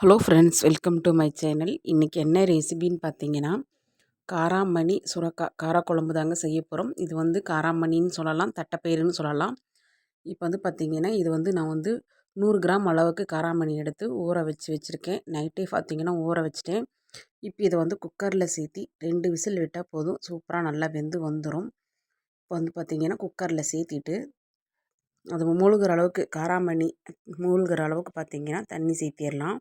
Hello friends welcome to my channel இன்றைக்கி என்ன ரெசிபின்னு பார்த்தீங்கன்னா காராமணி சுரக்காய் காரக்குழம்பு தாங்க செய்ய போகிறோம் இது வந்து காராமணின்னு சொல்லலாம் தட்டைப்பயிறுன்னு சொல்லலாம். இப்போ வந்து பார்த்திங்கன்னா இது வந்து நான் வந்து நூறு கிராம் அளவுக்கு காராமணி எடுத்து ஊற வச்சு வச்சுருக்கேன். நைட்டே பார்த்திங்கன்னா ஊற வச்சுட்டேன். இப்போ இதை வந்து குக்கரில் சேர்த்தி ரெண்டு விசில் விட்டால் போதும். சூப்பராக நல்லா வெந்து வந்துடும் இப்போ வந்து பார்த்திங்கன்னா குக்கரில் சேர்த்திட்டு அது மூழ்கிற அளவுக்கு காராமணி மூழ்கிற அளவுக்கு பார்த்திங்கன்னா தண்ணி சேர்த்திடலாம்.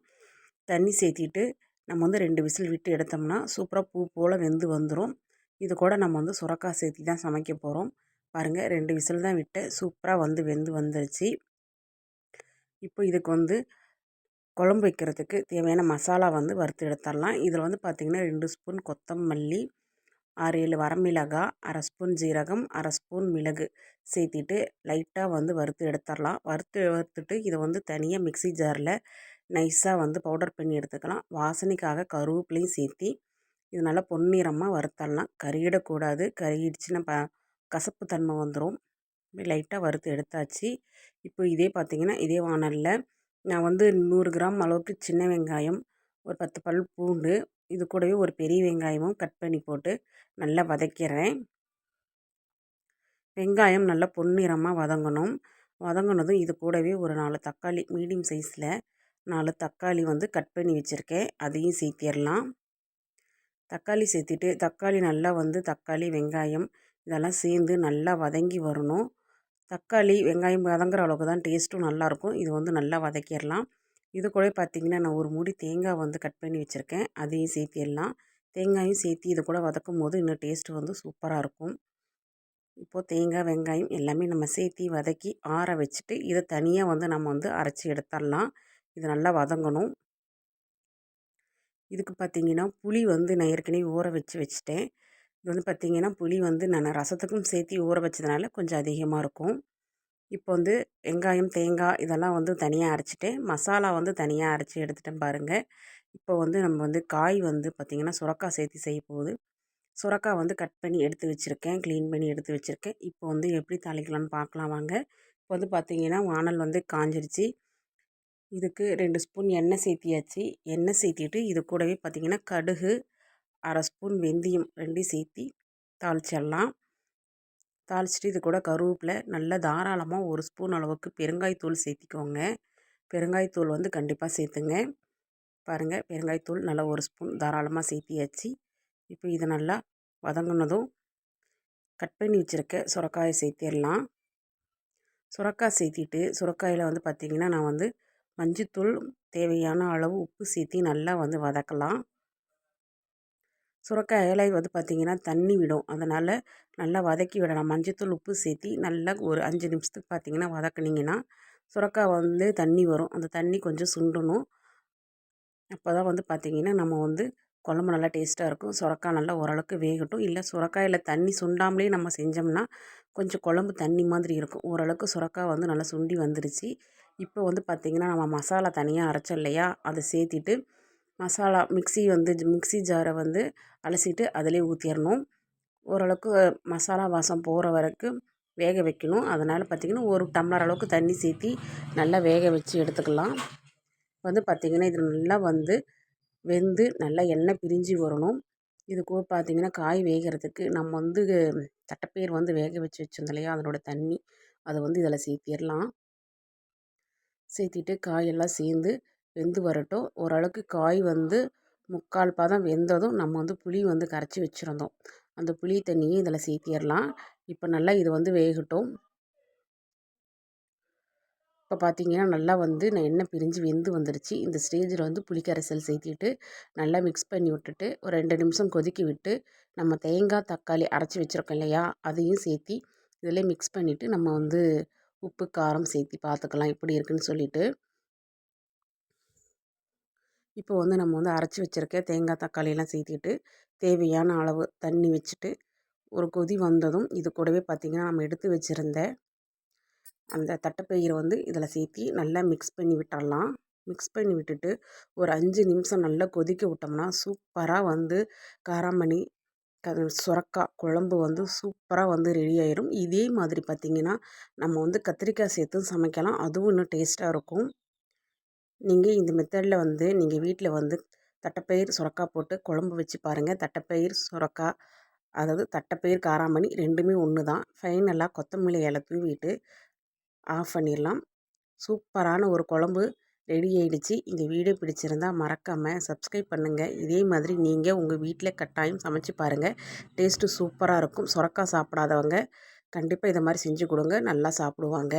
தண்ணி சேர்த்திட்டு நம்ம வந்து ரெண்டு விசில் விட்டு எடுத்தோம்னா சூப்பராக பூ போல் வெந்து வந்துடும் இது கூட நம்ம வந்து சுரக்காய் சேர்த்தி தான் சமைக்க போகிறோம் பாருங்கள் ரெண்டு விசில் தான் விட்டு சூப்பராக வந்து வெந்து வந்துருச்சு. இப்போ இதுக்கு வந்து குழம்பு வைக்கிறதுக்கு தேவையான மசாலா வந்து வறுத்து எடுத்துடலாம். இதில் வந்து பார்த்திங்கன்னா ரெண்டு ஸ்பூன் கொத்தமல்லி ஆறு ஏழு வரமிளகாய் அரை ஸ்பூன் ஜீரகம் அரை ஸ்பூன் மிளகு சேர்த்திட்டு லைட்டாக வந்து வறுத்து எடுத்துடலாம். வறுத்து வறுத்துட்டு இதை வந்து தனியாக மிக்சி ஜாரில் நைஸாக வந்து பவுடர் பண்ணி எடுத்துக்கலாம். வாசனைக்காக கருவேப்பிலையும் சேர்த்தி இது நல்லா பொன்னிறமாக வறுத்தரலாம். கறியிடக்கூடாது கருகிடுச்சுன்னா ப கசப்பு தன்மை வந்துடும் லைட்டாக வறுத்து எடுத்தாச்சு. இப்போ இதே பார்த்திங்கன்னா இதே வானலில் நான் வந்து நூறு கிராம் அளவுக்கு சின்ன வெங்காயம் ஒரு பத்து பல் பூண்டு இது கூடவே ஒரு பெரிய வெங்காயமும் கட் பண்ணி போட்டு நல்லா வதக்கிறேன். வெங்காயம் நல்லா பொன்னிறமாக வதங்கணும். வதங்கினதும் இது கூடவே ஒரு நாலு தக்காளி மீடியம் சைஸில் நாலு தக்காளி வந்து கட் பண்ணி வச்சுருக்கேன். அதையும் சேர்த்திடலாம். தக்காளி சேர்த்திட்டு தக்காளி நல்லா வந்து தக்காளி வெங்காயம் இதெல்லாம் சேர்ந்து நல்லா வதங்கி வரணும். தக்காளி வெங்காயம் வதங்குற அளவுக்கு தான் டேஸ்ட்டும் நல்லாயிருக்கும் இது வந்து நல்லா வதக்கிடலாம். இது கூட பார்த்திங்கன்னா நான் ஒரு மூடி தேங்காய் வந்து கட் பண்ணி வச்சுருக்கேன். அதையும் சேர்த்திடலாம். தேங்காயும் சேர்த்து இது கூட வதக்கும் போது இன்னும் டேஸ்ட்டு வந்து சூப்பராக இருக்கும். இப்போது தேங்காய் வெங்காயம் எல்லாமே நம்ம சேர்த்தி வதக்கி ஆற வச்சுட்டு இதை தனியாக வந்து நம்ம வந்து அரைச்சி எடுத்துடலாம். இது நல்லா வதங்கணும். இதுக்கு பார்த்திங்கன்னா புளி வந்து நான் ஏற்கனவே ஊற வச்சு வச்சுட்டேன். இது வந்து பார்த்திங்கன்னா புளி வந்து நான் ரசத்துக்கும் சேர்த்து ஊற வச்சதுனால கொஞ்சம் அதிகமாக இருக்கும். இப்போ வந்து வெங்காயம் தேங்காய் இதெல்லாம் வந்து தனியாக அரைச்சிட்டேன். மசாலா வந்து தனியாக அரைச்சி எடுத்துட்டேன் பாருங்கள் இப்போ வந்து நம்ம வந்து காய் வந்து பார்த்திங்கன்னா சுரக்காய் சேர்த்து செய்ய போகுது. சுரக்காய் வந்து கட் பண்ணி எடுத்து வச்சுருக்கேன். க்ளீன் பண்ணி எடுத்து வச்சுருக்கேன். இப்போ வந்து எப்படி தாளிக்கலாம்னு பார்க்கலாம் வாங்க. இப்போ வந்து பார்த்திங்கன்னா வானல் வந்து காஞ்சிருச்சு. இதுக்கு ரெண்டு ஸ்பூன் எண்ணெய் சேர்த்தியாச்சு. எண்ணெய் சேர்த்திட்டு இது கூடவே பார்த்திங்கன்னா கடுகு அரை ஸ்பூன் வெந்தயம் ரெண்டையும் சேர்த்தி தாளிச்சிடலாம். தாளிச்சிட்டு இது கூட கருவேப்பிலை நல்லா தாராளமாக ஒரு ஸ்பூன் அளவுக்கு பெருங்காயத்தூள் சேர்த்திக்கோங்க. பெருங்காயத்தூள் வந்து கண்டிப்பாக சேர்த்துங்க. பாருங்கள் பெருங்காயத்தூள் நல்லா ஒரு ஸ்பூன் தாராளமாக சேர்த்தியாச்சு. இப்போ இதை நல்லா வதங்கினதும் கட் பண்ணி வச்சுருக்க சுரக்காயை சேர்த்திடலாம். சுரக்காய் சேர்த்திட்டு சுரக்காயில் வந்து பார்த்திங்கன்னா நான் வந்து மஞ்சத்தூள் தேவையான அளவு உப்பு சேர்த்தி நல்லா வந்து வதக்கலாம். சுரக்காய் இலை வந்து பார்த்திங்கன்னா தண்ணி விடும். அதனால் நல்லா வதக்கி விடலாம். மஞ்சத்தூள் உப்பு சேர்த்தி நல்லா ஒரு அஞ்சு நிமிஷத்துக்கு பார்த்திங்கன்னா வதக்குனிங்கன்னா சுரக்காய் வந்து தண்ணி வரும். அந்த தண்ணி கொஞ்சம் சுண்டணும். அப்போ தான் வந்து பார்த்திங்கன்னா நம்ம வந்து குழம்பு நல்லா டேஸ்ட்டாக இருக்கும். சுரக்காய் நல்லா ஓரளவுக்கு வேகட்டும். இல்லை சுரக்காயில் தண்ணி சுண்டாமலே நம்ம செஞ்சோம்னா கொஞ்சம் குழம்பு தண்ணி மாதிரி இருக்கும். ஓரளவுக்கு சுரக்காய் வந்து நல்லா சுண்டி வந்துருச்சு. இப்போ வந்து பார்த்திங்கன்னா நம்ம மசாலா தனியாக அரைச்சோம் இல்லையா அதை சேர்த்திட்டு மசாலா மிக்சி வந்து மிக்சி ஜாரை வந்து அலசிட்டு அதிலே ஊற்றிடணும் ஓரளவுக்கு மசாலா வாசம் போகிற வரைக்கும் வேக வைக்கணும். அதனால் பார்த்திங்கன்னா ஒரு டம்ளர் அளவுக்கு தண்ணி சேர்த்தி நல்லா வேக வச்சு எடுத்துக்கலாம். வந்து பார்த்திங்கன்னா இது நல்லா வந்து வெந்து நல்லா எண்ணெய் பிரிஞ்சு வரணும். இது கூட பார்த்திங்கன்னா காய் வேகிறதுக்கு நம்ம வந்து தட்டைப்பயிர் வந்து வேக வச்சு வச்சுருந்தோம் இல்லையா? அதனோட தண்ணி அதை வந்து இதில் சேர்த்திடலாம் சேர்த்திட்டு காயெல்லாம் சேர்ந்து வெந்து வரட்டும். ஓரளவுக்கு காய் வந்து முக்கால் பதம் வெந்ததும் நம்ம வந்து புளி வந்து கரைச்சி வச்சுருந்தோம். அந்த புளி தண்ணியும் இதில் சேர்த்திடலாம். இப்போ நல்லா இது வந்து வேகட்டும். இப்போ பார்த்தீங்கன்னா நல்லா வந்து நான் எண்ணெய் பிரிஞ்சு வெந்து வந்துருச்சு. இந்த ஸ்டேஜில் வந்து புளிக்கரைசல் சேர்த்திட்டு நல்லா மிக்ஸ் பண்ணி விட்டுட்டு ஒரு ரெண்டு நிமிஷம் கொதிக்க விட்டு நம்ம தேங்காய் தக்காளி அரைச்சி வச்சுருக்கோம் இல்லையா? அதையும் சேர்த்தி இதில் மிக்ஸ் பண்ணிவிட்டு நம்ம வந்து உப்பு காரம் சேர்த்தி பார்த்துக்கலாம் எப்படி இருக்குன்னு சொல்லிவிட்டு இப்போ வந்து நம்ம வந்து அரைச்சி வச்சுருக்க தேங்காய் தக்காளியெல்லாம் சேர்த்திக்கிட்டு தேவையான அளவு தண்ணி வச்சுட்டு ஒரு கொதி வந்ததும் இது கூடவே பார்த்திங்கன்னா நம்ம எடுத்து வச்சுருந்த அந்த தட்டைப்பயிரை வந்து இதில் சேர்த்தி நல்லா மிக்ஸ் பண்ணி விட்டுடலாம் மிக்ஸ் பண்ணி விட்டுட்டு ஒரு அஞ்சு நிமிஷம் நல்லா கொதிக்க விட்டோம்னா சூப்பராக வந்து காராமணி அது சுரக்காய் குழம்பு வந்து சூப்பராக வந்து ரெடி ஆயிடும் இதே மாதிரி பார்த்திங்கன்னா நம்ம வந்து கத்திரிக்காய் சேர்த்தும் சமைக்கலாம். அதுவும் இன்னும் டேஸ்ட்டாக இருக்கும். நீங்கள் இந்த மெத்தடில் வந்து நீங்கள் வீட்டில் வந்து தட்டைப்பயிர் சுரக்காய் போட்டு குழம்பு வச்சு பாருங்கள் தட்டைப்பயிர் சுரக்காய் அதாவது தட்டைப்பயிர் காராமணி ரெண்டுமே ஒன்று தான் ஃபைனலாக கொத்தமல்லி இலை தூவிட்டு ஆஃப் பண்ணிடலாம். சூப்பரான ஒரு குழம்பு. ரெடி ஆகிடுச்சு இந்த வீடியோ பிடிச்சிருந்தா மறக்காமல் சப்ஸ்கிரைப் பண்ணுங்கள் இதே மாதிரி நீங்கள் உங்கள் வீட்டில் கட்டாயம் சமைச்சு பாருங்கள் டேஸ்ட்டு சூப்பராக இருக்கும். சுரக்காய் சாப்பிடாதவங்க கண்டிப்பாக இதை மாதிரி செஞ்சு கொடுங்க. நல்லா சாப்பிடுவாங்க.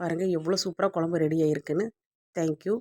பாருங்கள் எவ்வளோ சூப்பராக குழம்பு ரெடி ஆகிருக்குன்னு தேங்க்யூ